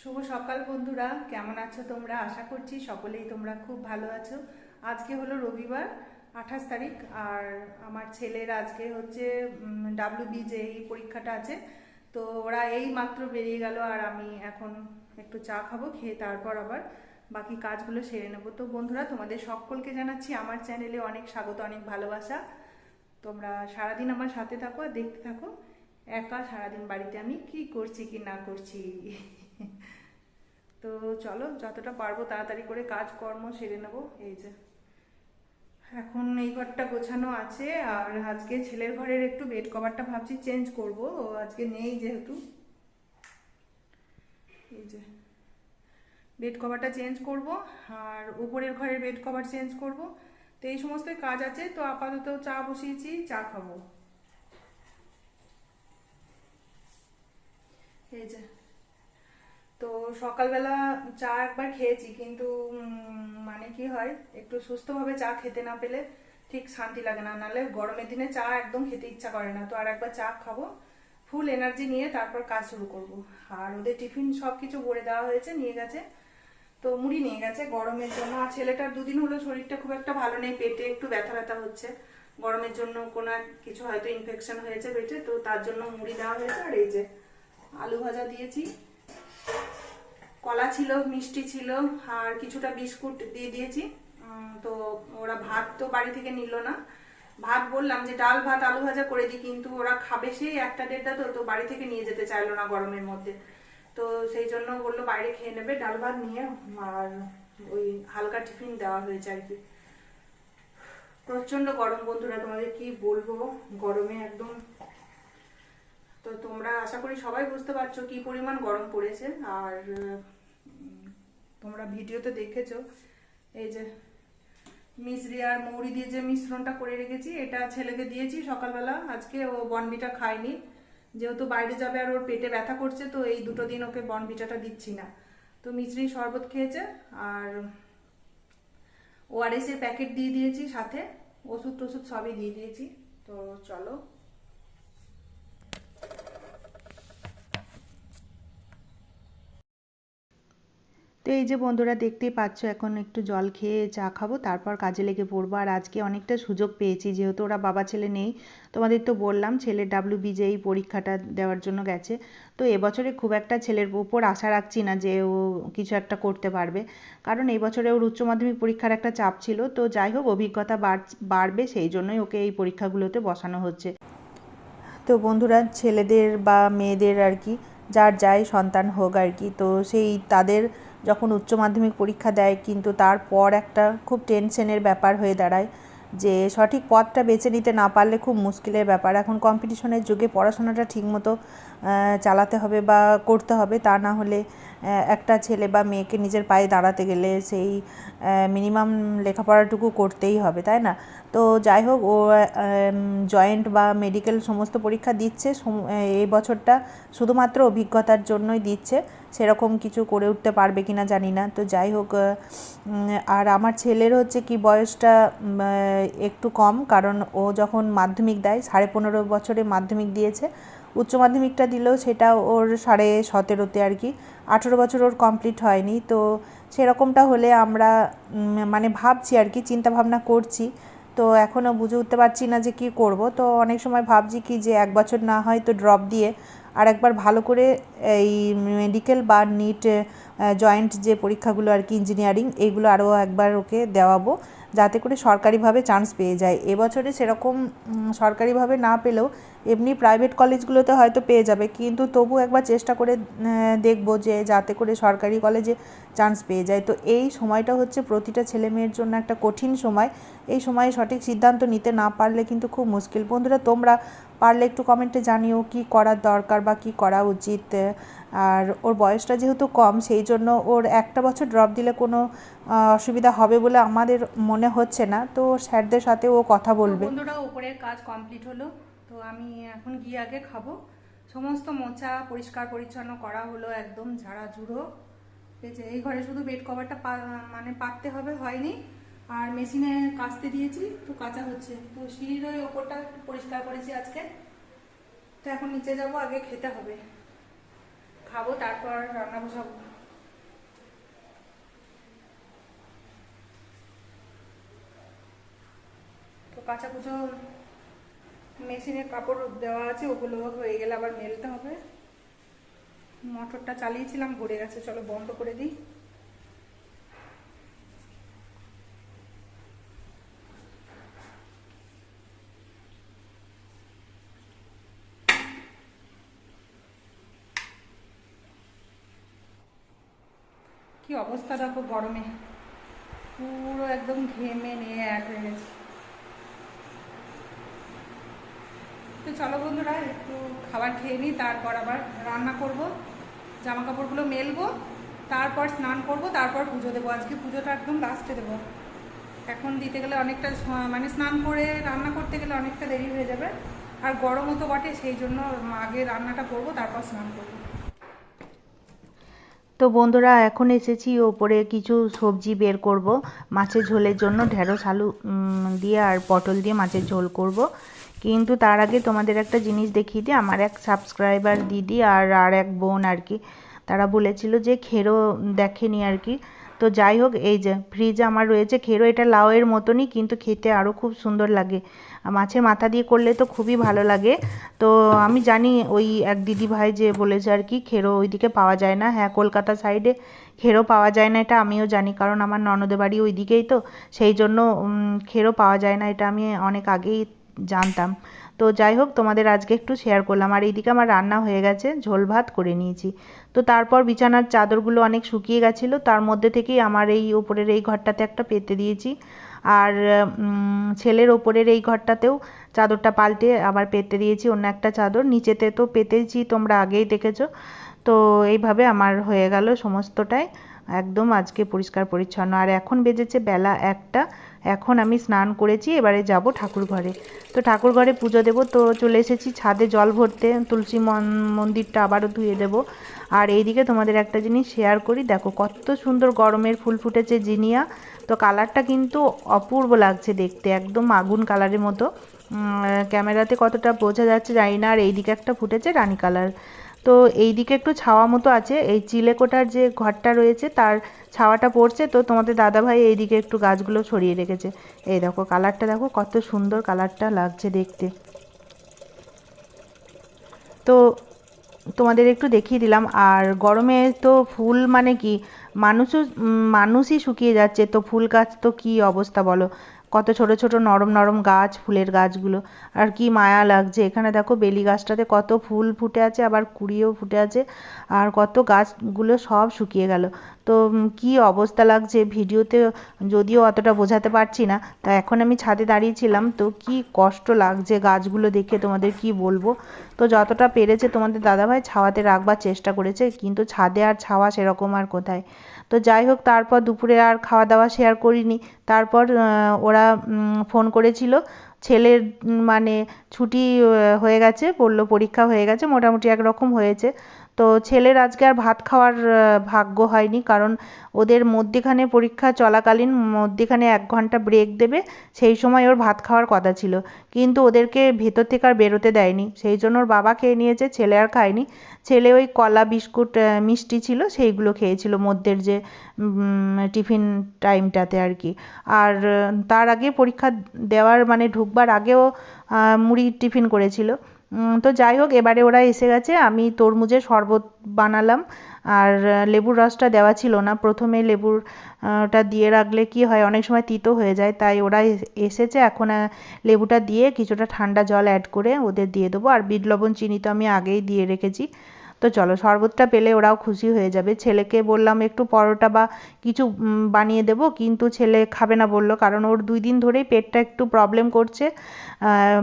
শুভ সকাল বন্ধুরা, কেমন আছো তোমরা? আশা করছি সকলেই তোমরা খুব ভালো আছো। আজকে হলো রবিবার, আঠাশ তারিখ, আর আমার ছেলের আজকে হচ্ছে ডাব্লিউ বি যে এই পরীক্ষাটা আছে। তো ওরা এই মাত্র বেরিয়ে গেল, আর আমি এখন একটু চা খাব, খেয়ে তারপর আবার বাকি কাজগুলো সেরে নেব। তো বন্ধুরা, তোমাদের সকলকে জানাচ্ছি, আমার চ্যানেলে অনেক স্বাগত, অনেক ভালোবাসা। তোমরা সারাদিন আমার সাথে থাকো আর দেখতে থাকো। একা সারাদিন বাড়িতে আমি কি করছি কি না করছি? তো চলো, যতটা পারব তাড়াতাড়ি করে কাজকর্ম সেরে নেব, এই যে। এখন এই ঘরটা গোছানো আছে, আর আজকে ছেলের ঘরের একটু বেড কভারটা ভাবছি চেঞ্জ করব, ও আজকে নেই যেহেতু। এই যে বেড কভারটা চেঞ্জ করব, আর উপরের ঘরের বেড কভার চেঞ্জ করব। তো এই সমস্ত কাজ আছে, তো আপাতত চা বসিয়েছি, চা খাব। এই যে তো সকালবেলা চা একবার খেয়েছি, কিন্তু মানে কি হয়, একটু সুস্থভাবে চা খেতে না পেলে ঠিক শান্তি লাগে না। নাহলে গরমের দিনে চা একদম খেতে ইচ্ছা করে না। তো আর একবার চা খাব, ফুল এনার্জি নিয়ে তারপর কাজ শুরু করব। আর ওদের টিফিন সব কিছু ভরে দেওয়া হয়েছে, নিয়ে গেছে। তো মুড়ি নিয়ে গেছে গরমের জন্য। আর ছেলেটার দুদিন হলো শরীরটা খুব একটা ভালো নেই, পেটে একটু ব্যথা ব্যথা হচ্ছে। গরমের জন্য কোনো কিছু হয়তো ইনফেকশন হয়েছে পেটে, তো তার জন্য মুড়ি দেওয়া হয়েছে। আর এই যে আলু ভাজা দিয়েছি। কলা ছিল, মিষ্টি ছিল, আর কিছুটা বিস্কুট দিয়ে দিয়েছি। তো ওরা ভাত তো বাড়ি থেকে নিল না। ভাত বললাম যে ডাল, ভাত, আলু ভাজা করে দিই, কিন্তু ওরা খাবে সেই একটা দেড়টা তো তো বাড়ি থেকে নিয়ে যেতে চাইলো না গরমের মধ্যে। তো সেই জন্য বলল বাইরে খেয়ে নেবে, ডাল, ভাত নিয়ে, আর ওই হালকা টিফিন দেওয়া হয়েছে আর কি। প্রচণ্ড গরম বন্ধুরা, তোমাদের কি বলব? গরমে একদম আশা করি সবাই বুঝতে পারছ কি পরিমাণ গরম পড়েছে। আর তোমরা ভিডিওতে দেখেছ, এই যে মিশ্রি আর মৌরি দিয়ে যে মিশ্রণটা করে রেখেছি, এটা ছেলেকে দিয়েছি সকালবেলা। আজকে ও বনবিটা খায়নি। যেহেতু বাইরে যাবে আর ওর পেটে ব্যথা করছে, তো এই দুটো দিন ওকে বনবিটাটা দিচ্ছি না। তো মিশ্রি শরবত খেয়েছে, আর ওআরএস এর প্যাকেট দিয়ে দিয়েছি সাথে। ওষুধ টষুধ সবই দিয়ে দিয়েছি। তো চলো এই যে বন্ধুরা দেখতেই পাচ্ছ, এখন একটু জল খেয়ে চা খাব, তারপর কাজে লেগে পড়ব। আর আজকে অনেকটা সুযোগ পেয়েছি, যেহেতু ওরা বাবা ছেলে নেই, তোমাদের তো বললাম ছেলের ডাব্লিউ বিজেই পরীক্ষাটা দেওয়ার জন্য গেছে। তো এবছরে খুব একটা ছেলের উপর আশা রাখছি না যে ও কিছু একটা করতে পারবে। কারণ এই বছরে ওর উচ্চ মাধ্যমিক পরীক্ষার একটা চাপ ছিল, তো যাই হোক, অভিজ্ঞতা বাড়- বাড়বে, সেই জন্যই ওকে এই পরীক্ষাগুলোতে বসানো হচ্ছে। তো বন্ধুরা, ছেলেদের বা মেয়েদের আর কি, যার যাই সন্তান হোক আর কি, তো সেই তাদের যখন উচ্চ মাধ্যমিক পরীক্ষা দেয়, কিন্তু তারপর একটা খুব টেনশনের ব্যাপার হয়ে দাঁড়ায় যে সঠিক পথটা বেছে নিতে না পারলে খুব মুশকিলের ব্যাপার। এখন কম্পিটিশনের যুগে পড়াশোনাটা ঠিকমতো চালাতে হবে বা করতে হবে। তা না হলে একটা ছেলে বা মেয়েকে নিজের পায়ে দাঁড়াতে গেলে সেই মিনিমাম লেখাপড়াটুকু করতেই হবে, তাই না? তো যাই হোক, ও জয়েন্ট বা মেডিকেল সমস্ত পরীক্ষা দিচ্ছে এই বছরটা শুধুমাত্র অভিজ্ঞতার জন্যই দিচ্ছে, সেরকম কিছু করে উঠতে পারবে কিনা জানি না। তো যাই হোক আর আমার ছেলের হচ্ছে কি বয়সটা একটু কম, কারণ ও যখন মাধ্যমিক দেয়, সাড়ে পনেরো বছরে মাধ্যমিক দিয়েছে, উচ্চ মাধ্যমিকটা দিলেও সেটা ওর সাড়ে সতেরোতে আর কি, আঠেরো বছর ওর কমপ্লিট হয়নি। তো সেরকমটা হলে আমরা মানে ভাবছি আর কি চিন্তা ভাবনা করছি। তো এখনও বুঝে উঠতে পারছি না যে কি করব। তো অনেক সময় ভাবছি কি যে এক বছর না হয় তো ড্রপ দিয়ে আর একবার ভালো করে এই মেডিকেল বা নিট জয়েন্ট যে পরীক্ষাগুলো আর কি ইঞ্জিনিয়ারিং এইগুলো আরও একবার ওকে দেওয়াবো। যাতে করে সরকারিভাবে চান্স পেয়ে যায়। এবছরে সেরকম সরকারিভাবে না পেলেও এমনি প্রাইভেট কলেজগুলোতে হয়তো পেয়ে যাবে। কিন্তু তবু একবার চেষ্টা করে দেখব যে যাতে করে সরকারি কলেজে চান্স পেয়ে যায়। তো এই সময়টা হচ্ছে প্রতিটা ছেলে মেয়ের জন্য একটা কঠিন সময়। এই সময়ে সঠিক সিদ্ধান্ত নিতে না পারলে কিন্তু খুব মুশকিল। বন্ধুরা, তোমরা পারলে একটু কমেন্টে জানিও কি করার দরকার বা কি করা উচিত? আর ওর বয়সটা যেহেতু কম সেই জন্য ওর একটা বছর ড্রপ দিলে কোনো অসুবিধা হবে বলে আমাদের মনে হচ্ছে না। তো স্যারদের সাথে ও কথা বলবে। বন্ধুরা উপরের কাজ কমপ্লিট হলো। তো আমি এখন গিয়ে আগে খাব। সমস্ত মোচা পরিষ্কার পরিচ্ছন্ন করা হলো একদম ঝাড়া ঝুড়ো। যে এই ঘরে শুধু বেড কভারটা মানে পাততে হবে হয়নি। আর মেশিনে কাচতে দিয়েছি তো কাঁচা হচ্ছে। তো সিঁড়ির ওই ওপরটা একটু পরিষ্কার করেছি আজকে। তো এখন নিচে যাব আগে খেতে হবে। খাব, তারপর রান্না বসাবো। তো কাঁচা কুচো মেশিনের কাপড় দেওয়া আছে, ওগুলো হয়ে গেলে আবার মেলতে হবে। মোটরটা চালিয়েছিলাম ঘুরে গেছে, চলো বন্ধ করে দিই। কি অবস্থা দেখো গরমে? পুরো একদম ঘেমে নিয়ে এক হয়ে গেছে। তো চলো বন্ধুরা, একটু খাবার খেয়ে নিই, তারপর আবার রান্না করব জামা কাপড়গুলো মেলবো, তারপর স্নান করব, তারপর পুজো দেবো। আজকে পুজোটা একদম লাস্টে দেবো। এখন দিতে গেলে অনেকটা মানে স্নান করে রান্না করতে গেলে অনেকটা দেরি হয়ে যাবে। আর গরমও তো বটে, সেই জন্য আগে রান্নাটা করব, তারপর স্নান করব। তো বন্ধুরা, এখন এসেছি ওপরে কিছু সবজি বের করব। মাছের ঝোলের জন্য ঢেঁড়স, আলু দিয়ে আর পটল দিয়ে মাছের ঝোল করব। কিন্তু তার আগে তোমাদের একটা জিনিস দেখিয়ে দিই। আমার এক সাবস্ক্রাইবার দিদি আর আর এক বোন আর কি, তারা বলেছিল যে খেরো দেখেনি আর কি। তো যাই হোক, এই যে ফ্রিজে আমার রয়েছে, খেরো এটা লাউয়ের মতনই, কিন্তু খেতে আরও খুব সুন্দর লাগে। মাছের মাথা দিয়ে করলে তো খুবই ভালো লাগে। তো আমি জানি ওই এক দিদি ভাই যে বলেছে আর কি, খেরো ওইদিকে পাওয়া যায় না। হ্যাঁ কলকাতা সাইডে খেরো পাওয়া যায় না, এটা আমিও জানি, কারণ আমার ননদের বাড়ি ওইদিকেই তো। সেই জন্য খেরো পাওয়া যায় না, এটা আমি অনেক আগেই জানতাম। তো যাই হোক, তোমাদের আজকে একটু শেয়ার করলাম। আর এইদিকে আমার রান্না হয়ে গেছে, ঝোল ভাত করে নিয়েছি। তো তারপর বিছানার চাদরগুলো অনেক শুকিয়ে গেছিল, তার মধ্যে থেকেই আমার এই ওপরের এই ঘরটাতে একটা পেতে দিয়েছি। আর ছেলের ওপরের এই ঘরটাতেও চাদরটা পাল্টে আবার পেতে দিয়েছি, অন্য একটা চাদর। নিচেতে তো পেতেছি, তোমরা আগেই দেখেছ। তো এইভাবে আমার হয়ে গেল সমস্তটাই। একদম আজকে পরিষ্কার পরিচ্ছন্ন। আর এখন বেজেছে বেলা একটা। এখন আমি স্নান করেছি, এবারে যাব ঠাকুর ঘরে। তো ঠাকুর ঘরে পুজো দেবো, তো চলে এসেছি ছাদে জল ভরতে, তুলসী মন- মন্দিরটা আবারও ধুয়ে দেবো। আর এইদিকে তোমাদের একটা জিনিস শেয়ার করি, দেখো কত সুন্দর গরমের ফুল ফুটেছে জিনিয়া। তো কালারটা কিন্তু অপূর্ব লাগছে দেখতে, একদম আগুন কালারের মতো। ক্যামেরাতে কতটা বোঝা যাচ্ছে জানি না, আর এইদিকে একটা ফুটেছে রানী কালার তো এই দিকে একটু ছাওয়া মতো আছে। এই চিলেকোটার যে ঘরটা রয়েছে, তার ছাওয়াটা পড়ছে। তো তোমাদের দাদাভাই এইদিকে একটু গাছগুলো ছড়িয়ে রেখেছে। এই দেখো, কালারটা দেখো, কত সুন্দর কালারটা লাগছে দেখতে। তো তোমাদের একটু দেখিয়ে দিলাম। আর গরমে তো ফুল মানে কি, মানুষও মানুষই শুকিয়ে যাচ্ছে। তো ফুল গাছ তো কি অবস্থা বলো? কত ছোট ছোট নরম নরম গাছ, ফুলের গাছগুলো। আর কি মায়া লাগছে। এখানে দেখো বেলি গাছটাতে কত ফুল ফুটে আছে, আবার কুড়িও ফুটে আছে, আর কত গাছগুলো সব শুকিয়ে গেল। তো কি অবস্থা লাগছে ভিডিওতে যদিও অতটা বোঝাতে পারছি না, তা এখন আমি ছাদে দাঁড়িয়েছিলাম তো কি কষ্ট লাগছে গাছগুলো দেখে তোমাদের কি বলব? তো যতটা পেরেছে তোমাদের দাদাভাই ছাওয়াতে রাখবার চেষ্টা করেছে, কিন্তু ছাদে আর ছাওয়া সেরকম আর কোথায়। তো যাই হোক, তারপর দুপুরে আর খাওয়া দাওয়া শেয়ার করিনি। তারপর ওরা ফোন করেছিল। ছেলের মানে ছুটি হয়ে গেছে, বলল পরীক্ষা হয়ে গেছে, মোটামুটি একরকম হয়েছে। তো ছেলের আজকে আর ভাত খাওয়ার ভাগ্য হয়নি। কারণ ওদের মধ্যেখানে পরীক্ষা চলাকালীন মধ্যেখানে এক ঘণ্টা ব্রেক দেবে, সেই সময় ওর ভাত খাওয়ার কথা ছিল। কিন্তু ওদেরকে ভেতর থেকে আর বেরোতে দেয়নি। সেই জন্য ওর বাবা খেয়ে নিয়েছে, ছেলে আর খায়নি। ছেলে ওই কলা, বিস্কুট মিষ্টি ছিল, সেইগুলো খেয়েছিল মধ্যের যে টিফিন টাইমটাতে আর কি। আর তার আগে পরীক্ষা দেওয়ার মানে ঢুকবার আগেও মুড়ি টিফিন করেছিল। তো যাই হোক, এবারে ওরা এসে গেছে। আমি তরমুজের শরবত বানালাম। আর লেবুর রসটা দেওয়া ছিল না। প্রথমে লেবুরটা দিয়ে রাখলে কি হয়, অনেক সময় তিতো হয়ে যায়। তাই ওরা এস- এসেছে। এখন লেবুটা দিয়ে কিছুটা ঠান্ডা জল অ্যাড করে ওদের দিয়ে দেবো। আর বিট লবণ চিনি তো আমি আগেই দিয়ে রেখেছি। তো চলো, শরবতটা পেলে ওরাও খুশি হয়ে যাবে। ছেলেকে বললাম, একটু পরোটা বা কিছু বানিয়ে দেবো। কিন্তু ছেলে খাবে না বলল, কারণ ওর দুই দিন ধরেই পেটটা একটু প্রবলেম করছে।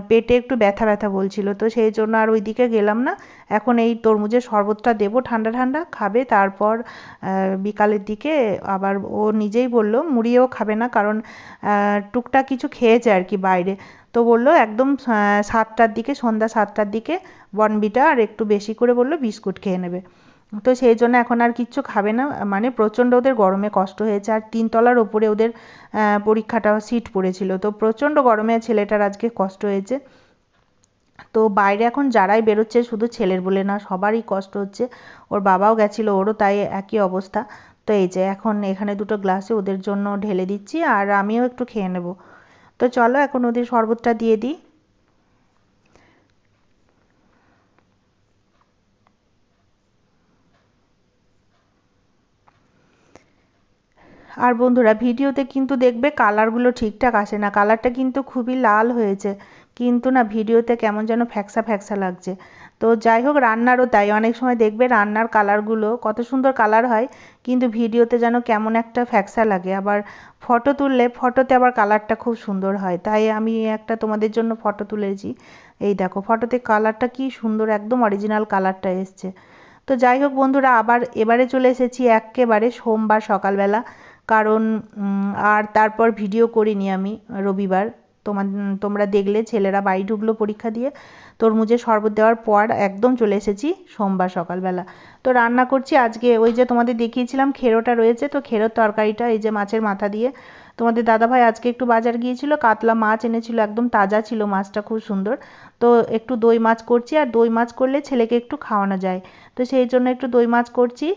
পেটে একটু ব্যথা ব্যথা বলছিল। তো সেই জন্য আর ওইদিকে গেলাম না। এখন এই তরমুজের শরবতটা দেবো ঠান্ডা ঠান্ডা, খাবে, তারপর বিকালের দিকে আবার ও নিজেই বলল মুড়িও খাবে না কারণ টুকটাক কিছু খেয়েছে আর কি বাইরে। তো বলল একদম সাতটার দিকে, সন্ধ্যা সাতটার দিকে বর্নভিটা আর একটু বেশি করে বলল বিস্কুট খেয়ে নেবে। তো সেই জন্য এখন আর কিচ্ছু খাবে না মানে প্রচণ্ড ওদের গরমে কষ্ট হয়েছে আর তিনতলার ওপরে ওদের পরীক্ষাটা সিট পড়েছিল। তো প্রচণ্ড গরমে ছেলেটার আজকে কষ্ট হয়েছে। তো বাইরে এখন যারাই বেরোচ্ছে শুধু ছেলের বলে না, সবারই কষ্ট হচ্ছে। ওর বাবাও গেছিল, ওরও তাই একই অবস্থা। তো এই যে এখন এখানে দুটো গ্লাসে ওদের জন্য ঢেলে দিচ্ছি আর আমিও একটু খেয়ে নেব। তো চলো এখন ওদের শরবতটা দিয়ে দিই। আর বন্ধুরা, ভিডিওতে কিন্তু দেখবে কালারগুলো ঠিকঠাক আসে না। কালারটা কিন্তু খুবই লাল হয়েছে। কিন্তু না ভিডিওতে কেমন যেন ফ্যাকসা ফ্যাকসা লাগছে। তো যাই হোক, রান্নারও তাই। অনেক সময় দেখবে রান্নার কালারগুলো কত সুন্দর কালার হয়, কিন্তু ভিডিওতে যেন কেমন একটা ফ্যাকসা লাগে। আবার ফটো তুললে ফটোতে আবার কালারটা খুব সুন্দর হয়। তাই আমি একটা তোমাদের জন্য ফটো তুলেছি। এই দেখো, ফটোতে কালারটা কি সুন্দর, একদম অরিজিনাল কালারটা এসছে। তো যাই হোক বন্ধুরা, আবার এবারে চলে এসেছি একেবারে সোমবার সকালবেলা। কারণ আর তারপর ভিডিও করিনি আমি রবিবার। তোমার তোমরা দেখলে ছেলেরা বাড়ি ঢুকলো পরীক্ষা দিয়ে। তরমুজের শরবত দেওয়ার পর একদম চলে এসেছি সোমবার সকালবেলা। তো রান্না করছি আজকে ওই যে তোমাদের দেখিয়েছিলাম খেরোটা রয়েছে, তো খেরোর তরকারিটা এই যে মাছের মাথা দিয়ে। তোমাদের দাদাভাই আজকে একটু বাজার গিয়েছিল, কাতলা মাছ এনেছিল, একদম তাজা ছিল মাছটা, খুব সুন্দর। তো একটু দই মাছ করছি, আর দই মাছ করলে ছেলেকে একটু খাওয়ানো যায়। তো সেই জন্য একটু দই মাছ করছি,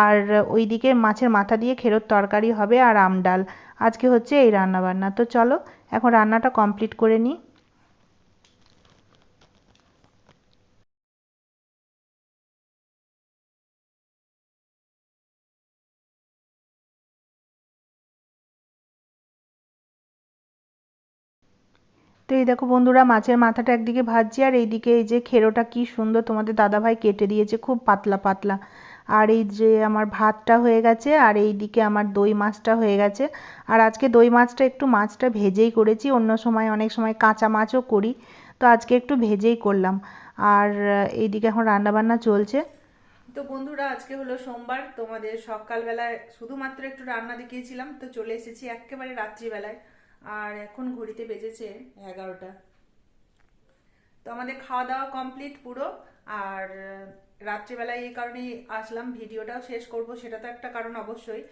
আর ওইদিকে মাছের মাথা দিয়ে খেরোর তরকারি হবে আর আম ডাল। আজকে হচ্ছে এই রান্না বান্না তো চলো, এখন রান্নাটা কমপ্লিট করে নিই। তো এই দেখো বন্ধুরা, মাছের মাথাটা একদিকে ভাজছি আর এইদিকে এই যে খেরোটা কি সুন্দর তোমাদের দাদাভাই কেটে দিয়েছে, খুব পাতলা পাতলা। আর এই যে আমার ভাতটা হয়ে গেছে, আর এই দিকে আমার দই মাছটা হয়ে গেছে। আর আজকে দই মাছটা একটু মাছটা ভেজেই করেছি, অন্য সময় অনেক সময় কাঁচা মাছও করি। তো আজকে একটু ভেজেই করলাম। আর এইদিকে এখন রান্নাবান্না চলছে। তো বন্ধুরা, আজকে হলো সোমবার, তোমাদের সকালবেলায় শুধুমাত্র একটু রান্না দেখিয়েছিলাম, তো চলে এসেছি একেবারে রাত্রিবেলায়। আর এখন ঘড়িতে বেজেছে এগারোটা। তো আমাদের খাওয়া দাওয়া কমপ্লিট পুরো, আর রাত্রিবেলায় এই কারণেই আসলাম, ভিডিওটাও শেষ করব, সেটা তো একটা কারণ অবশ্যই।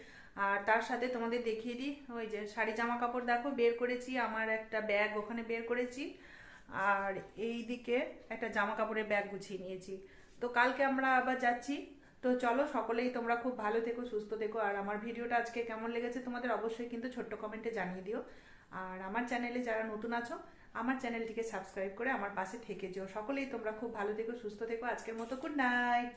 আর তার সাথে তোমাদের দেখিয়ে দিই, ওই যে শাড়ি জামা কাপড় দেখো, বের করেছি, আমার একটা ব্যাগ ওখানে বের করেছি। আর এই দিকে একটা জামা কাপড়ের ব্যাগ গুছিয়ে নিয়েছি। তো কালকে আমরা আবার যাচ্ছি। তো চলো, সকলেই তোমরা খুব ভালো থেকো, সুস্থ থেকো। আর আমার ভিডিওটা আজকে কেমন লেগেছে তোমাদের অবশ্যই কিন্তু ছোট্ট কমেন্টে জানিয়ে দিও। আর আমার চ্যানেলে যারা নতুন আছো আমার চ্যানেলটিকে সাবস্ক্রাইব করে আমার পাশে থেকে যেও। সকলেই তোমরা খুব ভালো থেকো, সুস্থ থেকো। আজকের মতো গুড নাইট